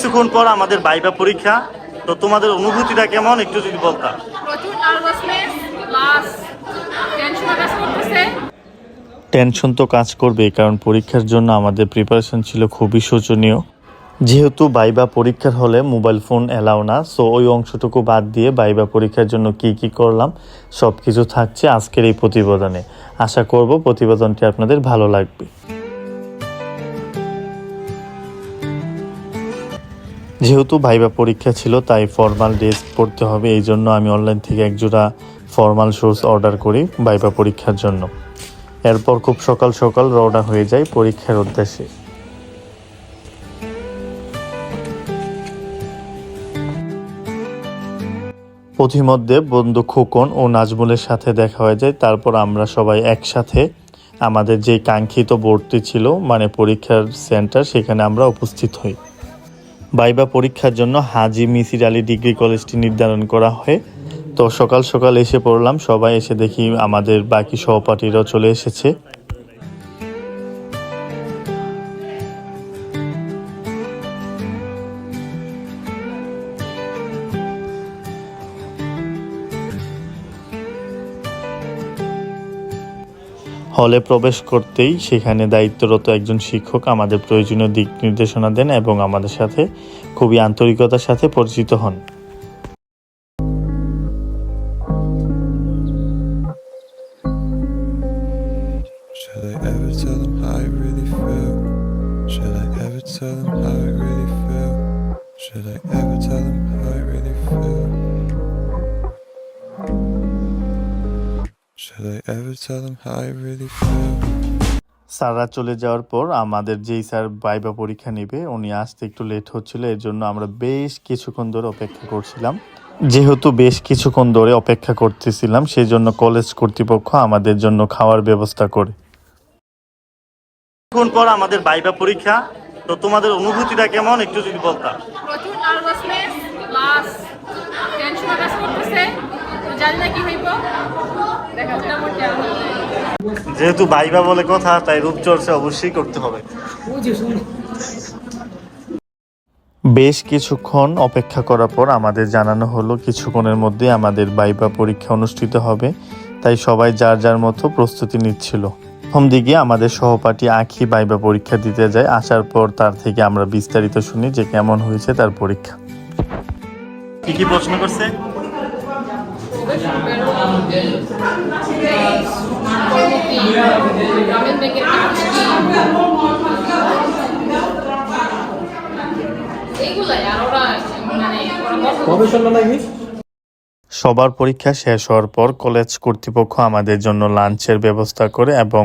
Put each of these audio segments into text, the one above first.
কিছুক্ষণ পর আমাদের বাইবা পরীক্ষা। তো তোমাদের অনুভূতিটা কেমন? একটু যদি বলতা। প্রচুর নার্ভাসনেস প্লাস টেনশন টেনশন তো কাজ করবে কারণ পরীক্ষার জন্য আমাদের প্রিপারেশন ছিল খুবই শোচনীয়। যেহেতু বাইবা পরীক্ষার হলে মোবাইল ফোন এলাও না সো ওই অংশটুকু বাদ দিয়ে বাইবা পরীক্ষার জন্য কি কি করলাম সব কিছু থাকছে আজকের এই প্রতিবেদনে। আশা করব প্রতিবেদনটি আপনাদের ভালো লাগবে। যেহেতু ভাইবা পরীক্ষা ছিল, তাই ফর্মাল ড্রেস পড়তে হবে। এই জন্য আমি অনলাইন থেকে একজোড়া ফর্মাল শুজ অর্ডার করি ভাইবা পরীক্ষার জন্য। এরপর খুব সকাল সকাল রওনা হয়ে যায় পরীক্ষার উদ্দেশ্যে। পথিমধ্যে বন্ধু খোকন ও নাজমুলের সাথে দেখা হয়ে যায়। তারপর আমরা সবাই একসাথে আমাদের যে কাঙ্ক্ষিত বোর্ডটি ছিল মানে পরীক্ষার সেন্টার সেখানে আমরা উপস্থিত হই। বাইবা পরীক্ষার জন্য হাজি মিসির আলী ডিগ্রি কলেজটি নির্ধারণ করা হয়। তো সকাল সকাল এসে পড়লাম, সবাই এসে দেখি আমাদের বাকি সহপাঠীরাও চলে এসেছে। হলে প্রবেশ করতেই সেখানে দায়িত্বরত একজন শিক্ষক আমাদের প্রয়োজনীয় দিক নির্দেশনা দেন এবং আমাদের সাথে, খুবই আন্তরিকতার সাথে পরিচিত হন। Should I ever tell them how I really feel? স্যাররা চলে যাওয়ার পর আমাদের যেই স্যার বাইবা পরীক্ষা নেবে উনি আসতে একটু লেট হচ্ছিল এর জন্য আমরা বেশ কিছুক্ষণ ধরে অপেক্ষা করছিলাম। যেহেতু বেশ কিছুক্ষণ ধরে অপেক্ষা করতেছিলাম সেই জন্য কলেজ কর্তৃপক্ষ আমাদের জন্য খাওয়ার ব্যবস্থা করে। কিছুক্ষণ পর আমাদের বাইবা পরীক্ষা তো তোমাদের অনুভূতিটা কেমন? একটু যদি বলতা। প্রচুর নার্ভাসনেস প্লাস টেনশন কাজ করতেছে তো জানি না কি হইব। যেহেতু বাইবা বলে কথা তাই রূপচর্চা অবশ্যই করতে হবে। বেশ কিছুক্ষণ অপেক্ষা করার পর আমাদের জানানো হলো কিছুক্ষণের মধ্যে আমাদের বাইবা পরীক্ষা অনুষ্ঠিত হবে। তাই সবাই যার যার মতো প্রস্তুতি নিচ্ছিল। প্রথম দিকে আমাদের সহপাঠী আখি বাইবা পরীক্ষা দিতে যায়। আসার পর তার থেকে আমরা বিস্তারিত শুনি যে কেমন হয়েছে তার পরীক্ষা। কি কি প্রশ্ন করছে? গ্রামীণ ব্যাংকের এইগুলাই আর ওরা মানে গবেষণা নাকি সবার পরীক্ষা শেষ হওয়ার পর কলেজ কর্তৃপক্ষ আমাদের জন্য লাঞ্চের ব্যবস্থা করে এবং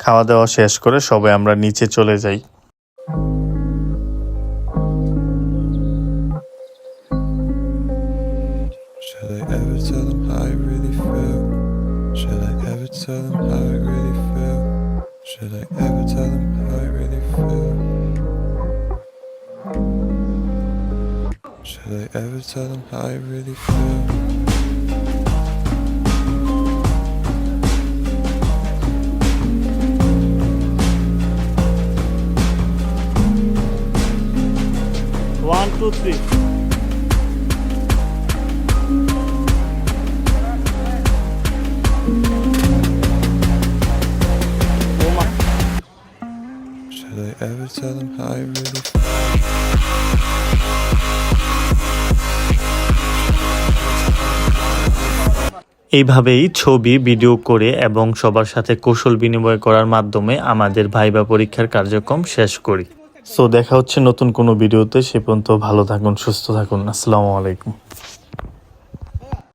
খাওয়া দাওয়া শেষ করে সবাই আমরা নিচে চলে যাই। tell them how I really feel? Should I ever tell them how I really feel? Should I ever tell them how I really feel? One, two, three. Should I ever tell them how I really? এইভাবেই ছবি, video করে এবং সবার সাথে কৌশল বিনিময় করার মাধ্যমে আমাদের ভাইবা পরীক্ষার কার্যক্রম শেষ করি। সো দেখা হচ্ছে নতুন কোনো ভিডিওতে। সে পর্যন্ত ভালো থাকুন, সুস্থ থাকুন। আসসালামু আলাইকুম।